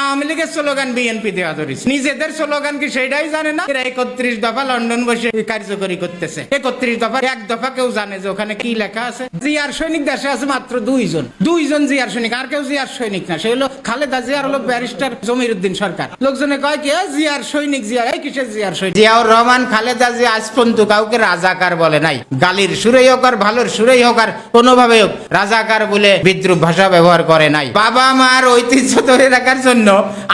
আওয়ামী লীগের slogan BNP দেওয়া ধরেছে। নিজেদের স্লোগান কি সেটাই জানে না? এরা একত্রিশ দফা লন্ডন বসে কার্যকরী করতেছে। একত্রিশ দফা, এক দফা কেউ জানে যে ওখানে কি লেখা আছে। জিয়ার সৈনিক দেশে আছে মাত্র দুইজন। দুইজন জিয়ার সৈনিক, আর কেউ জিয়ার সৈনিক না। সে হলো খালেদা জিয়ার হলো ব্যারিস্টার জমির উদ্দিন সরকার। লোকজনে কয় কি জিয়ার সৈনিক এই কিসের জিয়ার সৈনিক? জিয়াউর রহমান, খালেদা জিয়া আজ পর্যন্ত কাউকে রাজাকার বলে নাই। গালির সুরেই হোক আর ভালোর সুরেই হোক আর কোনোভাবে হোক, রাজাকার বলে বিদ্রুপ ভাষা ব্যবহার করে নাই। বাবা মার ঐতিহ্য ধরে রাখার জন্য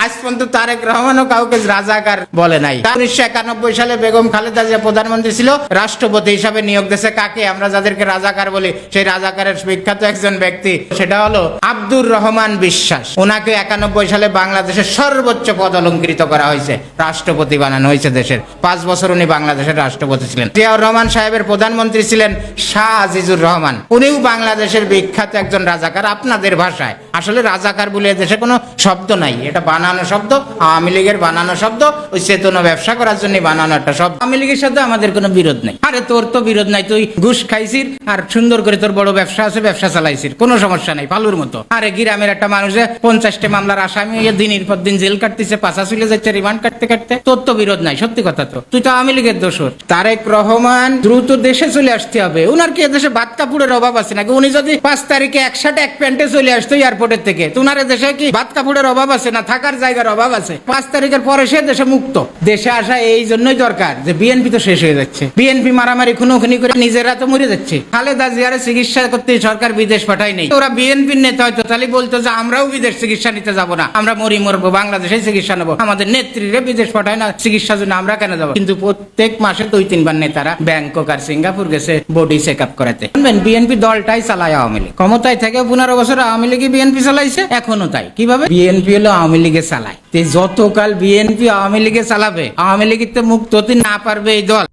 আজ পর্যন্ত তারেক রহমানও কাউকে রাজাকার বলে নাই। উনিশশো একানব্বই সালে বেগম খালেদা জিয়া প্রধানমন্ত্রী ছিল, রাষ্ট্রপতি হিসাবে নিয়োগ দিয়েছে কাকে? আমরা যাদেরকে রাজাকার বলি, সেই রাজাকারের বিখ্যাত একজন ব্যক্তি, সেটা হলো আব্দুর রহমান বিশ্বাস। ওনাকে একানব্বই সালে বাংলাদেশের সর্বোচ্চ পদ অলঙ্কৃত করা হয়েছে, রাষ্ট্রপতি বানানো হয়েছে দেশের। পাঁচ বছর উনি বাংলাদেশের রাষ্ট্রপতি ছিলেন। জিয়াউর রহমান সাহেবের প্রধানমন্ত্রী ছিলেন শাহ আজিজুর রহমান। উনিও বাংলাদেশের বিখ্যাত একজন রাজাকার, আপনাদের ভাষায়। আসলে রাজাকার বলে দেশে কোনো শব্দ নাই। এটা বানানো শব্দ, আওয়ামী লীগের বানানো শব্দ, ওই চেতনা ব্যবসা করার জন্য বানানো একটা শব্দ। আওয়ামী লীগের সাথে আমাদের কোনো বিরোধ নেই। আরে তোর তো বিরোধ নাই, তুই ঘুষ খাইছিস আর সুন্দর করে তোর বড় ব্যবসা আছে, ব্যবসা চালাইছিস, কোনো সমস্যা নাই পালুর মতো। আরে গ্রামের একটা মানুষে পঞ্চাশটা মামলার আসামি দিনের পর দিন জেল কাটতেছে পাশা চলে যাচ্ছে রিমান্ড কাটতে কাটতে। তোর তো বিরোধ নাই, সত্যি কথা তো। তুই তো আওয়ামী লীগের দোষর। তারেক রহমান দ্রুত দেশে চলে আসতে হবে। উনার কি দেশে ভাত কাপড়ের অভাব আছে নাকি? উনি যদি পাঁচ তারিখে একসাথে এক প্যান্টে চলে আসতো এয়ারপোর্টের থেকে, তো উনার দেশে কি ভাত কাপড়ের অভাব আছে না, থাকার জায়গার অভাব আছে। পাঁচ তারিখের পরে সে দেশে মুক্ত। দেশে আসা এই জন্যই দরকার যে বিএনপি তো শেষ হয়ে যাচ্ছে। বিএনপি মারামারি, খুনোখুনি করে নিজেরা তো মরে যাচ্ছে। খালেদা জিয়ারে চিকিৎসা করতে সরকার বিদেশ পাঠায় নেই। ওরা বিএনপির নেতা হয়তো তাহলে বলতো যে, আমরাও বিদেশ চিকিৎসা নিতে যাব না। আমরা মরি, মরবো বাংলাদেশে চিকিৎসা নেব। আমাদের নেত্রীরা বিদেশ পাঠায় না, চিকিৎসার জন্য আমরা কেন যাব? কিন্তু প্রত্যেক মাসে দুই, তিনবার নেতারা ব্যাংকক আর সিঙ্গাপুর গেছে বডি চেক আপ করাতে বিএনপি দলটাই চালায় আওয়ামী লীগ। ক্ষমতায় থেকে পনেরো বছর আওয়ামী লীগই বিএনপি চালাইছে, এখনও তাই। কীভাবে? বিএনপি হলো আওয়ামী লীগে চালায়। যতকাল বিএনপি আওয়ামী লীগে চালাবে, আওয়ামী লীগের তো মুক্ত হতে না পারবে এই দল।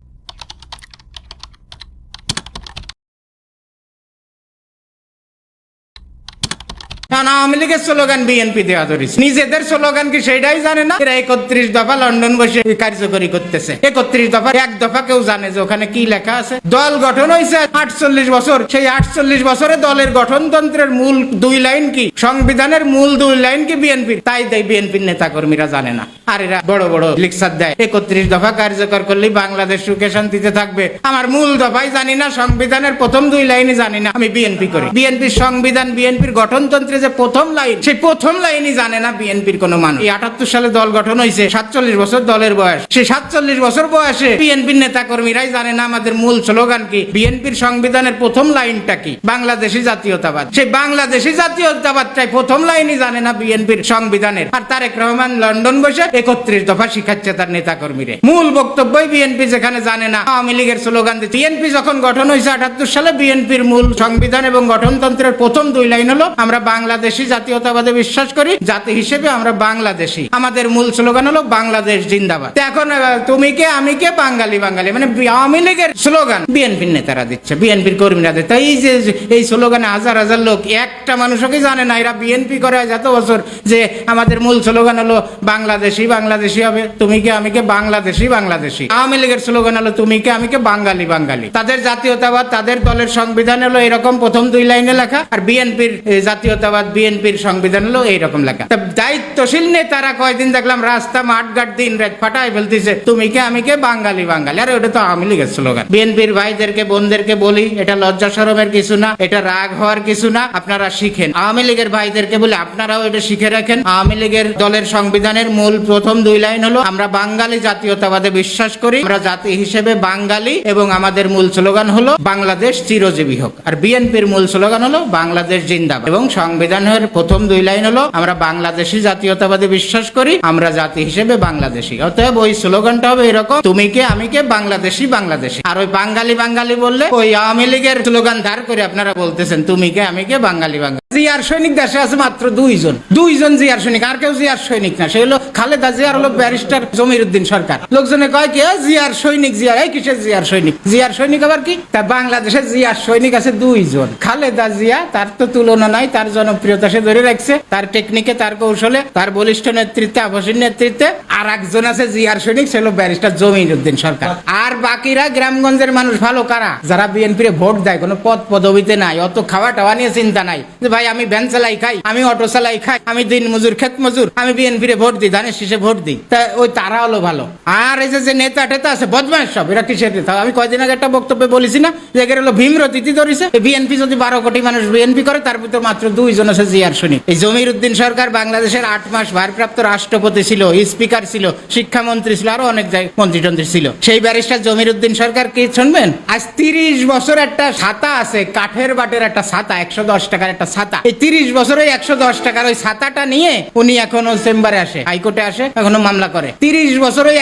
কারণ আওয়ামী লীগের স্লোগান বিএনপি দেওয়া ধরেছে। নিজেদের স্লোগান কি সেটাই জানে না? এরা একত্রিশ দফা লন্ডন বসে কার্যকরী করতেছে। একত্রিশ দফা, এক দফা কেউ জানে যে ওখানে কি লেখা আছে। দল গঠন হয়েছে আটচল্লিশ বছর। সেই আটচল্লিশ বছরে দলের গঠনতন্ত্রের মূল দুই লাইন কি? সংবিধানের মূল দুই লাইন কি বিএনপির? তাই দেয় বিএনপির নেতা কর্মীরা জানে না। আর এরা বড় বড় লিকসার দেয়। একত্রিশ দফা কার্যকর করলে বাংলাদেশ সুখে শান্তিতে থাকবে। আমার মূল দফাই জানি না, সংবিধানের প্রথম দুই লাইনই জানি না। আমি বিএনপি করি। বিএনপির সংবিধান, বিএনপির গঠনতন্ত্রে যে প্রথম লাইন। সেই প্রথম লাইনই জানে না বিএনপির কোনো মানুষ। এই আটাত্তর সালে দল গঠন হয়েছে সাতচল্লিশ বছর দলের বয়স। সেই সাতচল্লিশ বছর বয়সে বিএনপির নেতা কর্মীরাই জানে না আমাদের মূল স্লোগান কি বিএনপির সংবিধানের প্রথম লাইনটা কি বাংলাদেশি জাতীয়তাবাদ। সেই বাংলাদেশি জাতীয়তাবাদটাই প্রথম লাইনই জানে না বিএনপির সংবিধানের। আর তারেক রহমান লন্ডন বসে একত্রিশ দফা শিখাচ্ছে তার নেতা কর্মীরে মূল বক্তব্যই বিএনপি যেখানে জানে না। আওয়ামী লীগের স্লোগান দিচ্ছে বিএনপি যখন গঠন হয়েছে আটাত্তর সালে বিএনপির মূল সংবিধান এবং গঠনতন্ত্রের প্রথম দুই লাইন হলো আমরা বাংলাদেশি জাতীয়তাবাদে বিশ্বাস করি, জাতি হিসেবে আমরা বাংলাদেশি। আমাদের মূল স্লোগান হলো বাংলাদেশ জিন্দাবাদ। এখন তুমি কে, আমি কে? বাঙালি বাঙালি। মানে আওয়ামী লীগের স্লোগান। বিএনপির নেতারা দিচ্ছে, বিএনপির কর্মীরা দিচ্ছে। এই যে এই স্লোগানে হাজার হাজার লোক, একটা মানুষকে জানে না? এরা বিএনপি করে এত বছর যে আমাদের মূল স্লোগান হলো বাংলাদেশি বাংলাদেশি হবে। তুমি কে, আমি কে? বাংলাদেশি বাংলাদেশি। আওয়ামী লীগের স্লোগান হলো তুমি কে, আমি কে? বাঙালি বাঙালি। তাদের জাতীয়তাবাদ, তাদের দলের সংবিধান হলো এরকম প্রথম দুই লাইনে লেখা। আর বিএনপির জাতীয়তাবাদ বিএনপির সংবিধান হলো এইরকম লেখা। দায়িত্বশীল নেতারা কয়দিন দেখলাম রাস্তা মাঠঘাট দিন রাত ফাটাই ফেলতেছে, তুমি কে, আমি কে? বাঙালি বাঙালি। আরে ওটা তো আওয়ামী লীগের স্লোগান। বিএনপির ভাইদেরকে, বোনদেরকে বলি, এটা লজ্জা শরমের কিছু না, এটা রাগ হওয়ার কিছু না, আপনারা শিখেন। আওয়ামী লীগের ভাইদেরকে বলে, আপনারাও এটা শিখে রাখেন। আওয়ামী লীগের দলের সংবিধানের মূল প্রথম দুই লাইন হলো, আমরা বাঙালি জাতীয়তাবাদে বিশ্বাস করি, আমরা জাতি হিসেবে বাঙালি এবং আমাদের মূল স্লোগান হলো, বাংলাদেশ চিরজীবী হোক। আর বিএনপির মূল স্লোগান হলো, বাংলাদেশ জিন্দাবাদ এবং সংবিধানের প্রথম দুই লাইন হলো আমরা বাংলাদেশি জাতীয়তাবাদে বিশ্বাস করি আমরা জাতি হিসেবে বাংলাদেশি। অতএব ওই স্লোগানটা হবে এরকম তুমি কে আমি কে বাংলাদেশি বাংলাদেশি। আর ওই বাঙালি বাঙালি বললে ওই আওয়ামী লীগের স্লোগান ধার করে আপনারা বলতেছেন তুমি কে আমি কে বাঙালি বাঙালি। জিয়ার সৈনিক দেশে আছে মাত্র দুইজন। দুইজন জিয়ার সৈনিক আর কেউ জিয়ার সৈনিক না। খালেদা জিয়ার হলো ব্যারিস্টার জমির উদ্দিন সরকার। লোকজনে কয় কি "এ, জিয়ার সৈনিক জিয়ার এই কিসের জিয়ার সৈনিক? জিয়ার সৈনিক আবার কি? তা বাংলাদেশে জিয়ার সৈনিক আছে দুইজন। খালেদা জিয়া তার তো তুলনা নাই তার জনপ্রিয় জনপ্রিয়তা ধরে রাখছে, তার টেকনিকে তার কৌশলে, তার বলিষ্ঠ নেতৃত্বে আবাসীর নেতৃত্বে, আর একজন আছে জিয়ার সৈনিক, সে ব্যারিস্টার সরকার। আর বাকিরা গ্রামগঞ্জের মানুষ ভালো কারা? যারা ভোট দেয়, কোনো পদ পদবিতে নাই, অত খাওয়া টাওয়া নিয়ে চিন্তা নাই। যে ভাই, আমি ভ্যান চালাই খাই, আমি অটো চালাই খাই, আমি দিন মজুর, ক্ষেত মজুর, আমি বিএনপির ভোট দিই, ধানের শীষে ভোট দিই। তা ওই তারা হলো ভালো। আর এই যে নেতা টেতা আছে, বদমাস সব, এরা কিসের নেতা? আমি কয়দিন আগে একটা বক্তব্যে বলেছি না, যে এদের হলো ভীমর ধরেছে। বিএনপি যদি বারো কোটি মানুষ বিএনপি করে, তার ভিতর মাত্র দুইজন শুনি। এই জমির উদ্দিন সরকার বাংলাদেশের আট মাস ভারপ্রাপ্ত রাষ্ট্রপতি ছিল, স্পিকার ছিল, শিক্ষামন্ত্রী ছিল, আরও অনেক জায়গায় মন্ত্রীটন্ত্রী ছিল। সেই ব্যারিস্টার জমির উদ্দিন সরকার কি শুনবেন? আজ তিরিশ বছর একটা ছাতা আছে, কাঠের বাটের একটা ছাতা, একশো দশ টাকার একটা ছাতা। এই তিরিশ একশো দশ টাকার ওই ছাতাটা নিয়ে উনি এখনও চেম্বারে আসে, হাইকোর্টে আসে, এখনও মামলা করে। তিরিশ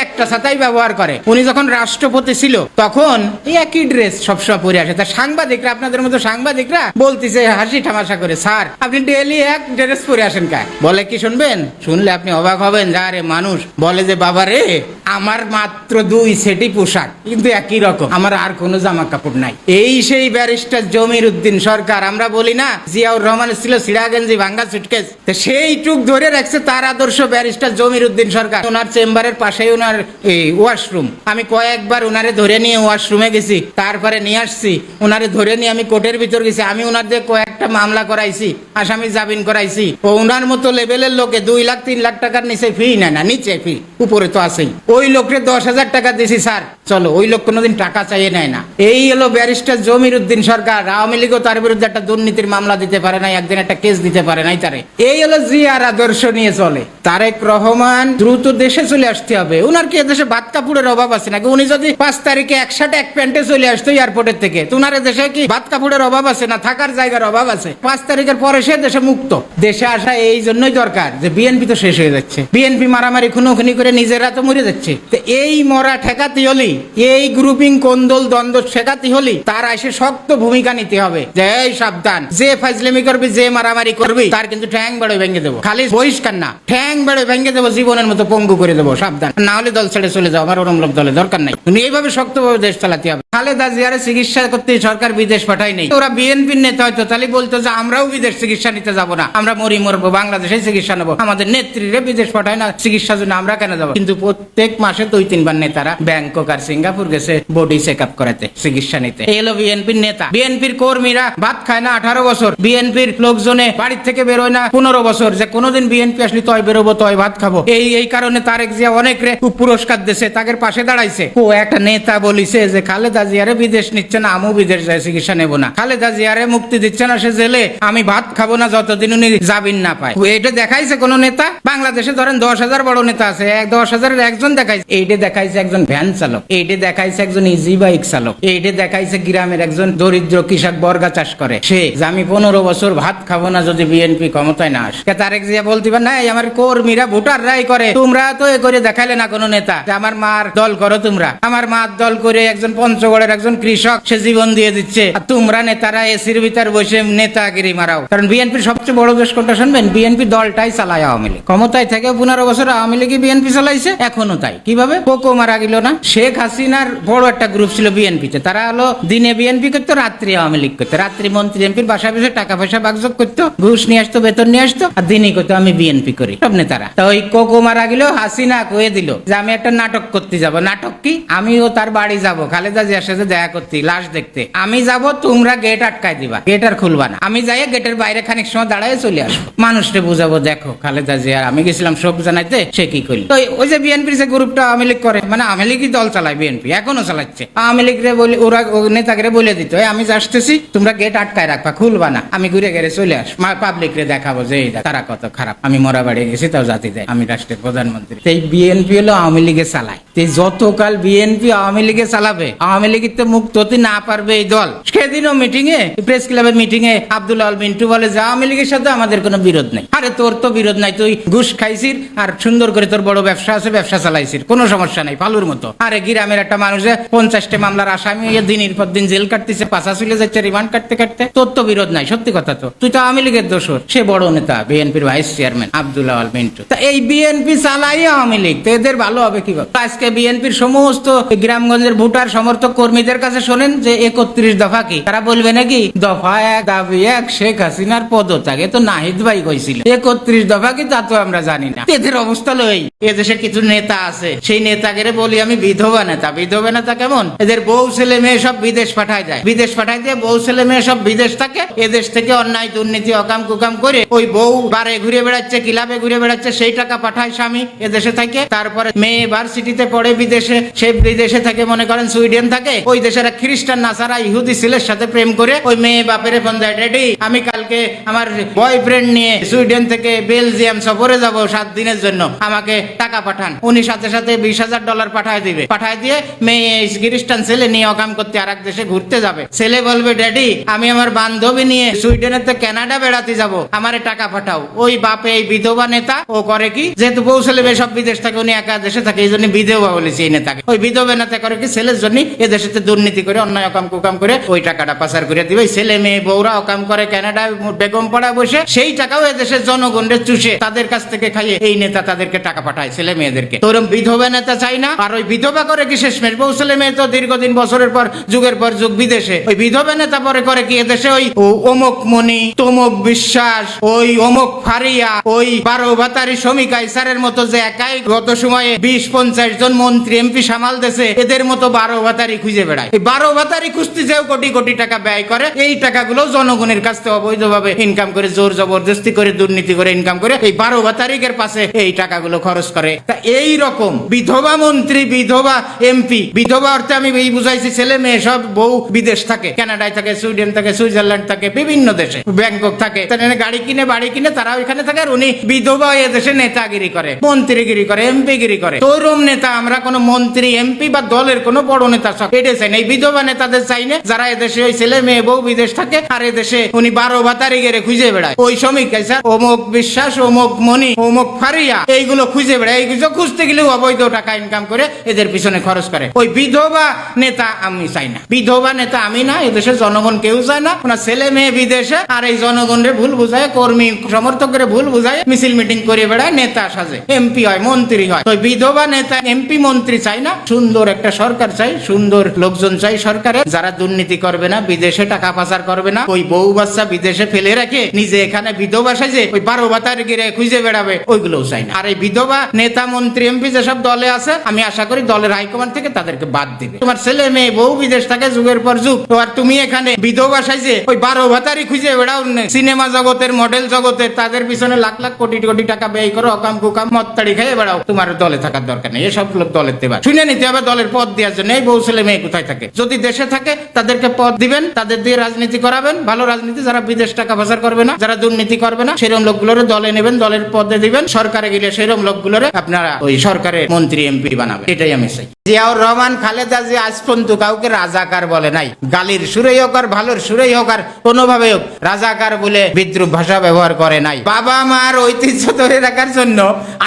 একটা ছাতাই ব্যবহার করে। উনি যখন রাষ্ট্রপতি ছিল, তখন একই ড্রেস সবসময় পরে আসে। তা সাংবাদিকরা, আপনাদের মতো সাংবাদিকরা বলতেছে হাসি ঠামাশা করে, স্যার, আপনি ডেলি এক ড্রেস পরে আসেন কা? বলে কি শুনবেন? শুনলে আপনি অবাক হবেন। যা রে মানুষ। বলে যে, বাবা রে আমার মাত্র দুই সেটি পোশাক, কিন্তু একই রকম। আমার আর কোনো জামা কাপড় নাই। এই সেই ব্যারিস্টার জমির উদ্দিন সরকার, আমরা বলি না, জিয়াউর রহমান ছিল সিরাগঞ্জি ভাঙ্গা সুটকেস সেই টুক ধরে রাখছে তার আদর্শ ব্যারিস্টার জমির উদ্দিন সরকার। ওনার চেম্বারের পাশেই ওনার এই ওয়াশরুম আমি কয়েকবার ওনারে ধরে নিয়ে ওয়াশরুমে গেছি, তারপরে নিয়ে আসছি, ওনারে ধরে নিয়ে আমি কোর্টের ভিতর গেছি। আমি ওনার দিয়ে কয়েকটা মামলা করাইছি, আসামি জামিন করাইছি। ও ওনার মতো লেভেলের লোকে দুই লাখ, তিন লাখ টাকার নিচে ফি নেয় না, নিচে ফি উপরে তো আছেই। ওই লোককে দশ হাজার টাকা দিছি, স্যার। চলো, ওই লোক কোনোদিন টাকা চাইয়ে নেয় না। এই হলো ব্যারিস্টার জমির উদ্দিন সরকার। আওয়ামী লীগও তার বিরুদ্ধে একটা দুর্নীতির মামলা দিতে পারে নাই, একদিন একটা কেস দিতে পারে নাই তারে। এই হলো জিয়ার আদর্শ নিয়ে চলে। তারেক রহমান দ্রুত দেশে চলে আসতে হবে। উনার কি দেশে ভাত কাপড়ের অভাব আছে নাকি? উনি যদি পাঁচ তারিখে একসাথে এক প্যান্টে চলে আসতো এয়ারপোর্টের থেকে উনার দেশে কি ভাত কাপড়ের অভাব আছে না থাকার জায়গার অভাব আছে? পাঁচ তারিখের পরে সে দেশে মুক্ত। দেশে আসা এই জন্যই দরকার যে বিএনপি তো শেষ হয়ে যাচ্ছে। বিএনপি মারামারি খুনোখুনি করে নিজেরা তো মরে যাচ্ছে। তো এই মরা ঠেকাতে হলি, এই গ্রুপিং কোন্দল, দ্বন্দ্ব ঠেকাতে হলি, তার এসে শক্ত ভূমিকা নিতে হবে। যে এই সাবধান, যে ফাজলেমি করবি, যে মারামারি করবি, তার কিন্তু ঠ্যাং বেড়ে ভেঙে দেবো। খালি বহিষ্কার না, ঠ্যাং বেড়ে ভেঙে দেবো, জীবনের মতো পঙ্গু করে দেবো, সাবধান। না হলে দল ছেড়ে চলে যাও, আমার ওরম লোক দলে দরকার নাই। তুমি এইভাবে শক্তভাবে দেশ চালাতে হবে। খালেদা জিয়ারে চিকিৎসা করতে সরকার বিদেশ পাঠায় নেই। ওরা বিএনপির নেতা হয়তো, তাহলে বলতো যে আমরাও বিদেশ চিকিৎসা নিতে যাব না। আমরা মরি মরবো বাংলাদেশে চিকিৎসা নেব। আমাদের নেত্রীরে বিদেশ পাঠায় না, চিকিৎসার জন্য আমরা কেন যাব? কিন্তু প্রত্যেক মাসে দুই, তিনবার নেতারা ব্যাংকক আর সিঙ্গাপুর গেছে বডি চেক আপ করাতে, চিকিৎসা নিতে। এই হলো বিএনপির নেতা। বিএনপির কর্মীরা ভাত খায় না আঠারো বছর। বিএনপির লোকজনে বাড়ির থেকে বেরোয় না পনেরো বছর। যে কোনোদিন বিএনপি আসলে তয় বেরোবো, তয় ভাত খাব। এই এই কারণে তারেক জিয়া অনেক রে পুরস্কার দিছে তাদের পাশে দাঁড়াইছে। ও একটা নেতা বলিছে যে, খালেদা জিয়ারে বিদেশ নিচ্ছে না, আমিও বিদেশ যায় চিকিৎসা নেব না। খালেদা জিয়ারে মুক্তি দিচ্ছে না সে জেলে, আমি ভাত খাব না যতদিন উনি জামিন না পায়। এটা দেখাইছে কোন নেতা? বাংলাদেশে ধরেন দশ হাজার বড় নেতা আছে, এক দশ হাজারের একজন দেখাইছে? এইটা দেখাইছে একজন ভ্যান চালক। এইটা দেখাইছে একজন ইজি বাইক চালক। এইটা দেখাইছে গ্রামের একজন দরিদ্র কৃষক বর্গা চাষ করে। সে, যে আমি পনেরো বছর ভাত খাব না যদি বিএনপি ক্ষমতায় না আসে। জিয়া বলতে না আমার কর্মীরা ভোটার রাই করে। তোমরা তো এ করে দেখাইলে না কোনো নেতা। আমার মার দল করো তোমরা। আমার মার দল করে একজন পঞ্চগড়ের একজন কৃষক সে জীবন দিয়ে দিচ্ছে। আর তোমরা নেতারা এসির ভিতর বসে নেতাগিরি মারাও। কারণ বিএনপির সবচেয়ে বড় দেশ কোনটা শুনবেন? বিএনপি দলটাই চালায় আওয়ামী লীগ। ক্ষমতায় থেকে পনেরো বছর আওয়ামী লীগই বিএনপি চালাইছে, এখনও তাই। কীভাবে? কোকো মারা গেল না। শেখ হাসিনার বড় একটা গ্রুপ ছিল বিএনপিতে তারা হলো দিনে বিএনপি করতো, রাত্রি আওয়ামী লীগ করতো। রাত্রি মন্ত্রী এমপির বাসা বসে টাকা পয়সা বাগযোগ করতো, ঘুষ নিয়ে আসতো, বেতন নিয়ে আসতো, আর দিনই করতো আমি বিএনপি করি। সব নেতারা। তো ওই কোকো মারা গেল, হাসিনা কয়ে দিল যে আমি একটা নাটক করতে যাব। নাটক কি? আমিও তার বাড়ি যাব, খালেদা জিয়ার সাথে দেখা করতে, লাশ দেখতে। আমি যাব, তোমরা গেট আটকায় দিবা। গেট আর খুলবা না। আমি যাই গেটের বাইরে খানিক সময় দাঁড়ায় চলে আসব। মানুষকে বুঝাবো, দেখো, খালেদা জিয়া, আমি গেছিলাম শোক জানাইতে, সে কি করল? তো ওই যে বিএনপির যে গ্রুপটা আওয়ামী লীগ করে। মানে আওয়ামী লীগই দল চালায়, বিএনপি, এখনও চালাচ্ছে। আওয়ামী লীগ রে বলে, ওরা নেতাকে বলে দিত আমি আসতেছি, তোমরা গেট আটকায় রাখবা, খুলবা না। আমি ঘুরে গেড়ে চলে আস পাবলিক রে দেখাবো যে তারা কত খারাপ। আমি মরা বাড়ি গেছি, তাও জাতি দেয়। আমি রাষ্ট্রের প্রধানমন্ত্রী। এই বিএনপি হলো আওয়ামী লীগে চালায়। তো যতকাল বিএনপি আওয়ামী লীগে চালাবে, আওয়ামী লীগের তো মুক্ত হতে না পারবে এই দল। সেদিনও মিটিং এ প্রেস ক্লাবের মিটিং এ আব্দুল আল মিন্টু বলে যে, আওয়ামী লীগের সাথে আমাদের কোনো বিরোধ নেই। আরে, তোর তো বিরোধ নাই, তুই ঘুষ খাইছিস, আর সুন্দর করে তোর বড় ব্যবসা আছে, ব্যবসা চালাইছিস। ওয়াইসির কোনো সমস্যা নাই, ফালুর মতো। আরে গ্রামের একটা মানুষে পঞ্চাশটা মামলার আসামি দিনের পর দিন জেল কাটতেছে পাশা চলে যাচ্ছে, রিমান্ড কাটতে কাটতে, তোর তো বিরোধ নাই, সত্যি কথা তো। তুই তো আওয়ামী লীগের দোষর, সে বড় নেতা, বিএনপির ভাইস চেয়ারম্যান আব্দুল আওয়াল মিন্টু। তা এই বিএনপি চালাই আওয়ামী লীগ, তো এদের ভালো হবে কি করে? আজকে বিএনপির সমস্ত গ্রামগঞ্জের ভোটার, সমর্থক কর্মীদের কাছে শোনেন যে একত্রিশ দফা কি? তারা বলবে নাকি, দফা এক, দাবি এক, শেখ হাসিনার পদত্যাগে তো নাহিদ ভাই কইছিল। একত্রিশ দফা কি তা তো আমরা জানি না। এদের অবস্থা লই এদেশে কিছু নেতা আছে সেই নেতাকে বলি, আমি বিধবা নেতা। বিধবা নেতা কেমন? এদের বউ, ছেলে, মেয়ে সব বিদেশ পাঠায় যায় বিদেশ পাঠায় দিয়ে বউ, ছেলে, মেয়ে সব বিদেশ থাকে। এদেশ থেকে অন্যায়, দুর্নীতি, অকাম, কুকাম করে ওই বউ বারে ঘুরে বেড়াচ্ছে, কিলাবে ঘুরে বেড়াচ্ছে, সেই টাকা পাঠায় স্বামী এদেশে থাকে। তারপরে মেয়ে ভার্সিটিতে পড়ে বিদেশে, সে বিদেশে থাকে, মনে করেন সুইডেন থাকে। ওই দেশের খ্রিস্টান নাসারা ইহুদি ছেলের সাথে প্রেম করে ওই মেয়ে বাপের ফোন দেয়, ড্যাডি, আমি কালকে আমার বয়ফ্রেন্ড নিয়ে সুইডেন থেকে বেলজিয়াম সফরে যাব সাত দিনের জন্য। আমাকে টাকা পাঠান। উনি সাথে সাথে বিশ হাজার ডলার পাঠায় দিবে। পাঠায় দিয়ে মেয়ে খ্রিস্টান ছেলে নিয়ে অকাম করতে আর এক দেশে ঘুরতে যাবে। ছেলে বলবে, ড্যাডি, আমি আমার বান্ধবী নিয়ে সুইডেনের তো কানাডা বেড়াতে যাব। আমারে টাকা পাঠাও। ওই বাপে এই বিধবা নেতা, ও করে কি? যেহেতু বউ ছেলে মেয়ে সব বিদেশ থাকে, উনি একা দেশে থাকে, এই জন্য বিধবা বলেছি এই নেতাকে। ওই বিধবা নেতা করে কি? ছেলের জন্য এ দেশেতে দুর্নীতি করে, অন্যায় অকাম কুকাম করে ওই টাকাটা পাচার করে দিবে। ছেলে মেয়ে বউরা অকাম করে কানাডায় বেগম পাড়া বসে, সেই টাকাও এ দেশের জনগণের চুষে তাদের কাছ থেকে খাইয়ে এই নেতা তাদেরকে টাকা পাঠায়, ছেলে মেয়েদেরকে। তো ওরম বিধবা নেতা চাই না, আর ওই বিধবা করে কি শেষমেশ? বউ ছেলে মেয়ে তো দীর্ঘদিন বছরের পর, যুগের পর যুগ বিদেশে। ওই বিধবা নেতা পরে করে কি এদেশে ওই অমুক মণি, তমুক বিশ্বাস, ওই অমুক ফারিয়া, ওই বারো ভাতারি শ্রমিক আইসারের মতো যে একাই গত সময়ে বিশ পঞ্চাশ জন মন্ত্রী, এমপি সামাল দেশে এদের মতো বারো ভাতারি খুঁজে বেড়ায়। এই বারো ভাতারি খুঁজতে যেও কোটি কোটি টাকা ব্যয় করে, এই টাকাগুলো জনগণের কাছ থেকে অবৈধভাবে ইনকাম করে, জোর জবরদস্তি করে, দুর্নীতি করে ইনকাম করে, এই বারো ভাতারিকের পাশে এই টাকাগুলো খরচ করে। তা এই রকম বিধবা মন্ত্রী, বিধবা এমপি। বিধবা অর্থে আমি এই বুঝাইছি, ছেলে মেয়ে সব বউ বিদেশ থাকে। কানাডায় থাকে, সুইডেন থাকে, সুইজারল্যান্ড থাকে, বিভিন্ন দেশে। ব্যাংকক থাকে। তারা গাড়ি কিনে, বাড়ি কিনে, তারা ওইখানে থাকে আর উনি বিধবা এ দেশে নেতাগিরি করে, মন্ত্রীগিরি করে এমপি গিরি করে। তরুণ নেতা, আমরা কোন মন্ত্রী, এমপি বা দলের কোন বড় নেতা সব এটা চাই না। এই বিধবা নেতাদের চাই না, যারা এদেশে ওই ছেলে মেয়ে, বউ বিদেশ থাকে আর এদেশে উনি বারো ভাতারি গেড়ে খুঁজে বেড়ায়। ওই শ্রমিক অমুক বিশ্বাস অমুক মনি অমুক ফারিয়া, এইগুলো খুঁজে বেড়ায়। এইগুলো খুঁজতে গেলেও অবৈধ টাকা ইনকাম করে এদের পিছনে খরচ করে। ওই বিধবা নেতা আমি চাই না। বিধবা নেতা আমি না, এদেশের জনগণ কেউ চায় না। ওনার ছেলে মেয়ে বিদেশে, আর এই জনগণের ভুল বুঝায়, কর্মী সমর্থকের ভুল বুঝায়, মিছিল মিটিং করে বেড়ায়, নেতা সাজে। এমপি হয়, মন্ত্রী হয়। তো বিধবা নেতা এমপি মন্ত্রী চাই না। সুন্দর একটা সরকার চাই, সুন্দর লোকজন চাই সরকারে যারা দুর্নীতি করবে না, বিদেশে টাকা পাচার করবে না। ওই বউ বাচ্চা বিদেশে ফেলে রাখে, নিজে এখানে বিধবা সাজে, ওই বারো বাতার গিরে খুঁজে বেড়াবে, ওইগুলোও চাই না। আর এই বিধবা নেতা, মন্ত্রী এমপি যেসব দলে আছে, আমি আশা করি দলের হাইকমান্ড থেকে তাদেরকে বাদ দিবে। তোমার ছেলে মেয়ে বউ বিদেশ থাকে, যুগের পর যুগ। তো আর তুমি এখানে বিধবা সাজে ওই বারো ভাতারি খুঁজে বেড়াও সিনেমা জগতের মডেল জগতের, তাদের পিছনে লাখ লাখ কোটি কোটি টাকা ব্যয় করো, অকাম কুকাম মত্তাড়ি খেয়ে বেড়াও। তোমার দলে থাকার দরকার নেই, এসব লোক দলের দেবা। শুনে নিতে হবে দলের পদ দেওয়ার জন্য, এই বউ ছেলে মেয়ে কোথায় থাকে? যদি দেশে থাকে, তাদেরকে পদ দিবেন, তাদের দিয়ে রাজনীতি করাবেন। ভালো রাজনীতি, যারা বিদেশ টাকা পাচার করবে না, যারা দুর্নীতি করবে না সেরকম লোকগুলোরে দলে নেবেন, দলের পদে দিবেন। সরকারে গেলে সেরকম লোকগুলোরে আপনারা ওই সরকারের মন্ত্রী এমপি বানাবেন এটাই আমি চাই। জিয়াউর রহমান, খালেদা জি আজ পর্যন্ত কাউকে রাজাকার বলে নাই। গালির সুরেই হোক আর ভালোর সুরেই হোক আর কোনোভাবে হোক, রাজাকার বলে বিদ্রুপ ভাষা ব্যবহার করে নাই। বাবা মার ঐতিহ্য ধরে রাখার জন্য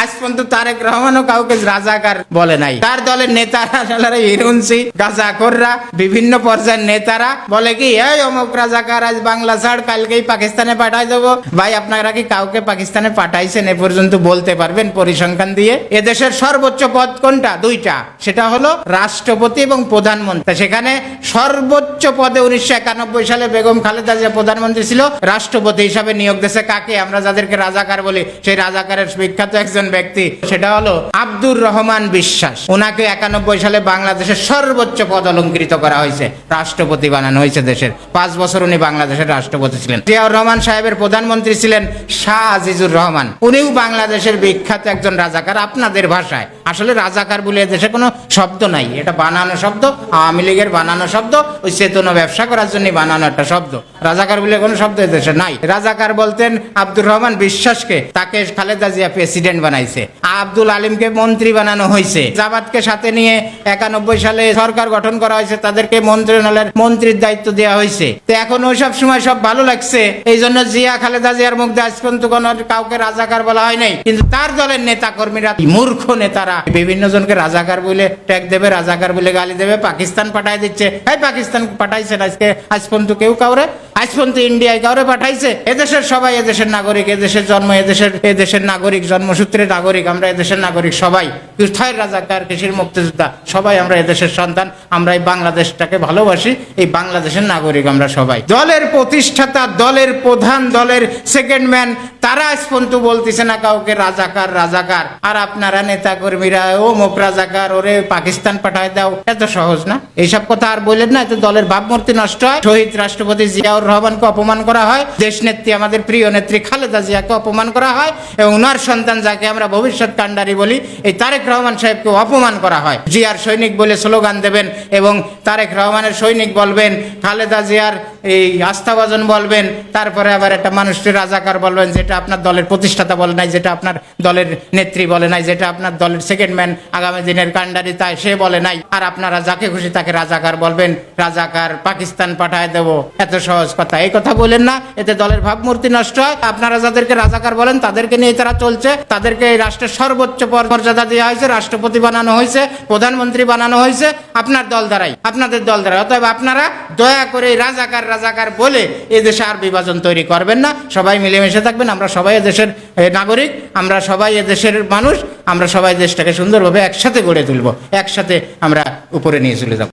আজ পর্যন্ত তারেক রহমানও কাউকে রাজাকার বলে নাই। তার দলের নেতারা সালারা হিরুনসি গাজাখোররা বিভিন্ন পর্যায়ের নেতারা বলে কি, এই অমুক রাজাকার আজ বাংলা ছাড়, কালকেই পাকিস্তানে পাঠাই দেবো। ভাই, আপনারা কি কাউকে পাকিস্তানে পাঠাইছেন এ পর্যন্ত বলতে পারবেন পরিসংখ্যান দিয়ে? এদেশের সর্বোচ্চ পদ কোনটা? দুইটা। সেটা হলো রাষ্ট্রপতি এবং প্রধানমন্ত্রী। সেখানে সর্বোচ্চ পদে উনিশশো একানব্বই সালে বেগম খালেদা জিয়া প্রধানমন্ত্রী ছিল, রাষ্ট্রপতি হিসাবে নিয়োগ দিয়েছে কাকে? আমরা যাদেরকে রাজাকার বলি, সেই রাজাকারের বিখ্যাত একজন ব্যক্তি। সেটা হলো আব্দুর রহমান বিশ্বাস। ওনাকে একানব্বই সালে বাংলাদেশের সর্বোচ্চ পদ অলঙ্কৃত করা হয়েছে। রাষ্ট্রপতি বানানো হয়েছে দেশের। পাঁচ বছর উনি বাংলাদেশের রাষ্ট্রপতি ছিলেন। জিয়াউর রহমান সাহেবের প্রধানমন্ত্রী ছিলেন শাহ আজিজুর রহমান। উনিও বাংলাদেশের বিখ্যাত একজন রাজাকার। আপনাদের ভাষায়। আসলে রাজাকার বলে দেশে কোনো শব্দ নাই। এটা বানানো শব্দ, আওয়ামী লীগের বানানো শব্দ, ওই চেতনা ব্যবসা করার জন্য বানানো একটা শব্দ। রাজাকার বলে কোনো শব্দ দেশে নাই। রাজাকার বলতেন, আব্দুর রহমান বিশ্বাসকে তাকে খালেদা জিয়া প্রেসিডেন্ট বানাইছে। আব্দুল আলিমকে মন্ত্রী বানানো হয়েছে জামাতকে সাথে নিয়ে একানব্বই সালে সরকার গঠন করা হয়েছে, তাদেরকে মন্ত্রণালয়ের মন্ত্রীর দায়িত্ব দেওয়া হয়েছে তো এখন ওই সব সময় সব ভালো লাগছে। এই জন্য জিয়া খালেদা জিয়ার মুখ দিয়ে আজ পর্যন্ত কোনো কাউকে রাজাকার বলা হয় নাই। কিন্তু তার দলের নেতা কর্মীরা মূর্খ নেতারা বিভিন্ন জনকে রাজাকার বলে ট্যাগ দেবে, রাজাকার বলে গালি দেবে, পাকিস্তান পাঠায় দিচ্ছে। হ্যাঁ পাকিস্তান পাঠাইছেন আজকে। আজ পর্যন্ত কেউ কাউরে আজ পর্যন্ত ইন্ডিয়ায় কাউরে পাঠাইছে? এদেশের সবাই এদেশের নাগরিক, এদেশের জন্ম, এদেশের এদেশের নাগরিক, জন্মসূত্রে নাগরিক, আমরা এদেশের নাগরিক সবাই। কোথায় রাজাকার কৃষির মুক্তিযোদ্ধা। সবাই আমরা এদেশের সন্তান, আমরা এই বাংলাদেশটাকে ভালোবাসি, এই বাংলাদেশের নাগরিক আমরা সবাই। দলের প্রতিষ্ঠাতা, দলের প্রধান, দলের সেকেন্ড ম্যান তারা আজ পর্যন্ত বলতেছে না কাউকে রাজাকার রাজাকার। আর আপনারা নেতা কর্মীরা ও মুখ রাজাকার, ওরে পাকিস্তান পাঠায় দাও। এত সহজ না? এইসব কথা আর বললেন না? এত দলের ভাবমূর্তি নষ্ট হয়। শহীদ রাষ্ট্রপতি জিয়াউর রহমানকে অপমান করা হয়, দেশ নেত্রী আমাদের প্রিয় নেত্রী খালেদা জিয়াকে অপমান করা হয় এবং উনার সন্তান যাকে আমরা ভবিষ্যৎ কাণ্ডারি বলি, এই তারেক রহমান সাহেবকে অপমান করা হয়। জিয়ার সৈনিক বলে স্লোগান দেবেন এবং তারেক রহমানের সৈনিক বলবেন, খালেদা জিয়ার এই আস্থাভাজন বলবেন, তারপরে আবার একটা মানুষকে রাজাকার বলবেন, যেটা আপনার দলের প্রতিষ্ঠাতা বলে নাই, যেটা আপনার দলের নেত্রী বলে নাই, যেটা আপনার দলের সেকেন্ড ম্যান আগামী দিনের কাণ্ডারি তাই সে বলে নাই। আর আপনারা যাকে খুশি তাকে রাজাকার বলবেন, রাজাকার পাকিস্তান পাঠায় দেব। এত সহজ কথা। এই কথা বলেন না, এতে দলের ভাবমূর্তি নষ্ট হয়। আপনারা যাদেরকে রাজাকার বলেন, তাদেরকে নিয়ে তারা চলছে। তাদেরকে এই রাষ্ট্রের সর্বোচ্চ মর্যাদা দেওয়া হয়েছে, রাষ্ট্রপতি বানানো হয়েছে, প্রধানমন্ত্রী বানানো হয়েছে। আপনার দল দ্বারাই, আপনাদের দল দ্বারা অতএব আপনারা দয়া করে রাজাকার রাজাকার বলে এই দেশে আর বিভাজন তৈরি করবেন না। সবাই মিলেমিশে থাকবেন। আমরা সবাই দেশের নাগরিক। আমরা সবাই দেশের মানুষ। আমরা সবাই দেশটাকে সুন্দরভাবে একসাথে গড়ে তুলব। একসাথে আমরা উপরে নিয়ে চলে যাব।